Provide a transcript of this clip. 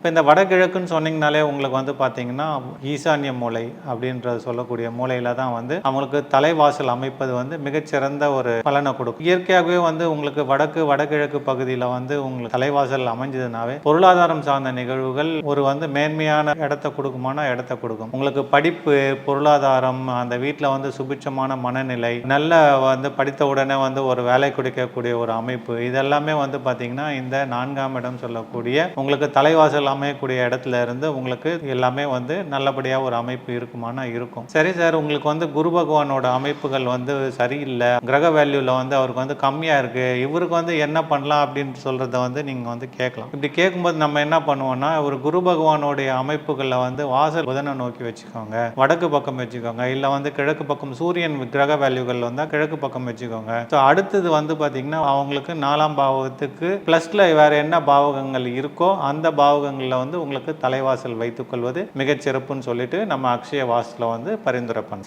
இப்போ இந்த வடகிழக்குன்னு சொன்னீங்கனாலே உங்களுக்கு வந்து பார்த்தீங்கன்னா ஈசான்ய மூலை அப்படின்றது சொல்லக்கூடிய மூலையில் தான் வந்து அவங்களுக்கு தலைவாசல் அமைப்பது வந்து மிகச்சிறந்த ஒரு பலனை கொடுக்கும். இயற்கையாகவே வந்து உங்களுக்கு வடக்கு வடகிழக்கு பகுதியில் வந்து உங்களுக்கு தலைவாசல் அமைஞ்சதுனாவே பொருளாதாரம் சார்ந்த நிகழ்வுகள் ஒரு வந்து மேன்மையான இடத்த கொடுக்குமான இடத்த கொடுக்கும். உங்களுக்கு படிப்பு பொருளாதாரம் அந்த வீட்டில் வந்து சுபிட்சமான மனநிலை நல்ல வந்து படித்த உடனே வந்து ஒரு வேலை கொடுக்கக்கூடிய ஒரு அமைப்பு இதெல்லாமே வந்து பார்த்தீங்கன்னா இந்த நான்காம் இடம் சொல்லக்கூடிய உங்களுக்கு தலைவாசல் அமையக்கூடிய இடத்துல இருந்து உங்களுக்கு எல்லாமே வந்து நல்லபடியாக ஒரு அமைப்பு இருக்குமானா இருக்கும். சரி சார் உங்களுக்கு வந்து குரு பகவானோட அமைப்புகள் வந்து சரியில்லை. கிரக வேல்யூவில் வந்து அவருக்கு வந்து கம்மியாக இருக்கு. இவருக்கு வந்து என்ன பண்ணலாம் அப்படின்னு சொல்கிறத வந்து நீங்கள் வந்து கேட்கலாம். இப்படி கேட்கும்போது நம்ம என்ன பண்ணுவோம்னா ஒரு குரு பகவானுடைய அமைப்புகளில் வந்து வாசல் புதனை நோக்கி வச்சுக்கோங்க. வடக்கு பக்கம் வச்சுக்கோங்க. இல்லை வந்து கிழக்கு பக்கம் சூரியன் கிரக வேல்யூகள் வந்தால் கிழக்கு பக்கம் வச்சுக்கோங்க. ஸோ அடுத்தது வந்து பார்த்தீங்கன்னா அவங்களுக்கு நாலாம் பாவகத்துக்கு ப்ளஸில் வேறு என்ன பாவகங்கள் இருக்கோ அந்த பாவகங்கள் மாதங்களில் வந்து உங்களுக்கு தலைவாசல் வைத்துக்கொள்வது மிகச்சிறப்புன்னு சொல்லிட்டு நம்ம அக்ஷய வாசலில் வந்து பரிந்துரை பண்ணுறோம்